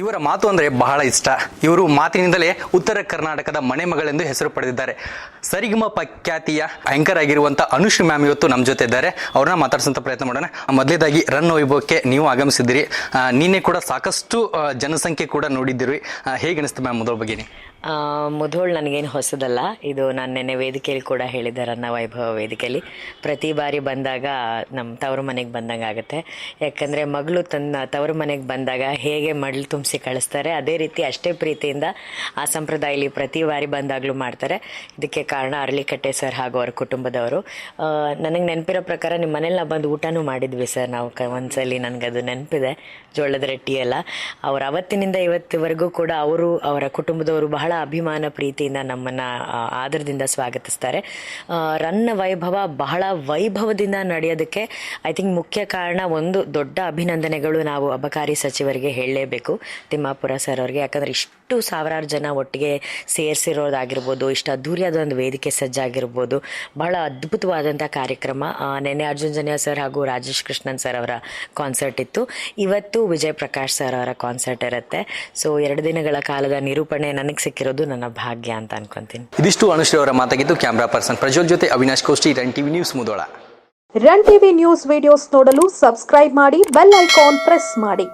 ಇವರ ಮಾತು ಅಂದರೆ ಬಹಳ ಇಷ್ಟ. ಇವರು ಮಾತಿನಿಂದಲೇ ಉತ್ತರ ಕರ್ನಾಟಕದ ಮನೆ ಮಗಳೆಂದು ಹೆಸರು ಪಡೆದಿದ್ದಾರೆ. ಸರಿಗಮ ಖ್ಯಾತಿಯ ಆಂಕರ್ ಆಗಿರುವಂತ ಅನುಶ್ರೀ ಮ್ಯಾಮ್ ಇವತ್ತು ನಮ್ಮ ಜೊತೆ ಇದ್ದಾರೆ. ಅವ್ರನ್ನ ಮಾತಾಡ್ಸೋಂಥ ಪ್ರಯತ್ನ ಮಾಡೋಣ. ಮೊದಲೇದಾಗಿ ರನ್ ವೈಭವಕ್ಕೆ ನೀವು ಆಗಮಿಸಿದ್ದೀರಿ ನಿನ್ನೆ ಕೂಡ ಸಾಕಷ್ಟು ಜನಸಂಖ್ಯೆ ಕೂಡ ನೋಡಿದ್ದೀರಿ. ಹೇಗೆ ಅನಿಸ್ತು ಮ್ಯಾಮ್ ಮೊದಲ ಬಗ್ಗೆ ಮುಧೋಳ್ ನನಗೇನು ಹೊಸದಲ್ಲ. ಇದು ನಾನು ನೆನ್ನೆ ವೇದಿಕೆಯಲ್ಲಿ ಕೂಡ ಹೇಳಿದ್ದೆ ರನ್ನ ವೈಭವ ವೇದಿಕೆಯಲ್ಲಿ. ಪ್ರತಿ ಬಾರಿ ಬಂದಾಗ ನಮ್ಮ ತವರು ಮನೆಗೆ ಬಂದಂಗೆ ಆಗುತ್ತೆ ಯಾಕಂದರೆ ಮಗಳು ತನ್ನ ತವರು ಮನೆಗೆ ಬಂದಾಗ ಹೇಗೆ ಮಡ್ಲು ತುಂಬಿಸಿ ಕಳಿಸ್ತಾರೆ. ಅದೇ ರೀತಿ ಅಷ್ಟೇ ಪ್ರೀತಿಯಿಂದ ಆ ಸಂಪ್ರದಾಯದಲ್ಲಿ ಪ್ರತಿ ಬಾರಿ ಬಂದಾಗಲೂ ಮಾಡ್ತಾರೆ. ಇದಕ್ಕೆ ಕಾರಣ ಅರಳಿಕಟ್ಟೆ ಸರ್ ಹಾಗೂ ಅವರ ಕುಟುಂಬದವರು. ನನಗೆ ನೆನಪಿರೋ ಪ್ರಕಾರ ನಿಮ್ಮ ಮನೇಲಿ ನಾವು ಬಂದು ಊಟನೂ ಮಾಡಿದ್ವಿ ಸರ್. ನಾವು ಕ, ಒಂದ್ಸಲಿ ಅದು ನೆನಪಿದೆ. ಜೋಳದ ರೊಟ್ಟಿ ಎಲ್ಲ. ಅವ್ರು ಅವತ್ತಿನಿಂದ ಇವತ್ತಿವರೆಗೂ ಕೂಡ ಅವರು ಅವರ ಕುಟುಂಬದವರು ಬಹಳ ಅಭಿಮಾನ, ಪ್ರೀತಿಯಿಂದ ನಮ್ಮನ್ನು ಆದರದಿಂದ ಸ್ವಾಗತಿಸ್ತಾರೆ. ರನ್ನ ವೈಭವ ಬಹಳ ವೈಭವದಿಂದ ನಡೆಯೋದಕ್ಕೆ, ಐ ಥಿಂಕ್ ಮುಖ್ಯ ಕಾರಣ ಒಂದು ದೊಡ್ಡ ಅಭಿನಂದನೆಗಳು ನಾವು ಅಬಕಾರಿ ಸಚಿವರಿಗೆ ಹೇಳಲೇಬೇಕು. ತಿಮ್ಮಾಪುರ ಸರ್ ಅವ್ರಿಗೆ. ಯಾಕಂದ್ರೆ ಇಷ್ಟು ಸಾವಿರಾರು ಜನ ಒಟ್ಟಿಗೆ ಸೇರಿಸಿರೋದಾಗಿರ್ಬೋದು ಇಷ್ಟು ಅದ್ದೂರಿಯಾದ ಒಂದು ವೇದಿಕೆ ಸಜ್ಜಾಗಿರ್ಬೋದು ಬಹಳ ಅದ್ಭುತವಾದಂಥ ಕಾರ್ಯಕ್ರಮ. ನೆನೆ ನೆನ್ನೆ ಅರ್ಜುನ್ ಜನ್ಯ ಸರ್ ಹಾಗೂ ರಾಜೇಶ್ ಕೃಷ್ಣನ್ ಸರ್ ಅವರ ಕಾನ್ಸರ್ಟ್ ಇತ್ತು. ಇವತ್ತು ವಿಜಯ್ ಪ್ರಕಾಶ್ ಸರ್ ಅವರ ಕಾನ್ಸರ್ಟ್ ಇರುತ್ತೆ. ಸೊ ಎರಡು ದಿನಗಳ ಕಾಲದ ನಿರೂಪಣೆ ನನಗೆ ಸಿಕ್ಕಿರೋದು ನನ್ನ ಭಾಗ್ಯ ಅಂತ ಅನ್ಕೊಂತೀನಿ. ಇದಿಷ್ಟು ಅನುಶ್ರೀ ಅವರ ಮಾತಾಗಿದ್ದು ಕ್ಯಾಮ್ರಾ ಪರ್ಸನ್ ಪ್ರಜ್ವಲ್ ಜೊತೆ Avinash Koshti run TV news Mudhol. Run TV news videos ನೋಡಲು ಸಬ್ಸ್ಕ್ರೈಬ್ ಮಾಡಿ ಬೆಲ್ ಐಕಾನ್ ಪ್ರೆಸ್ ಮಾಡಿ.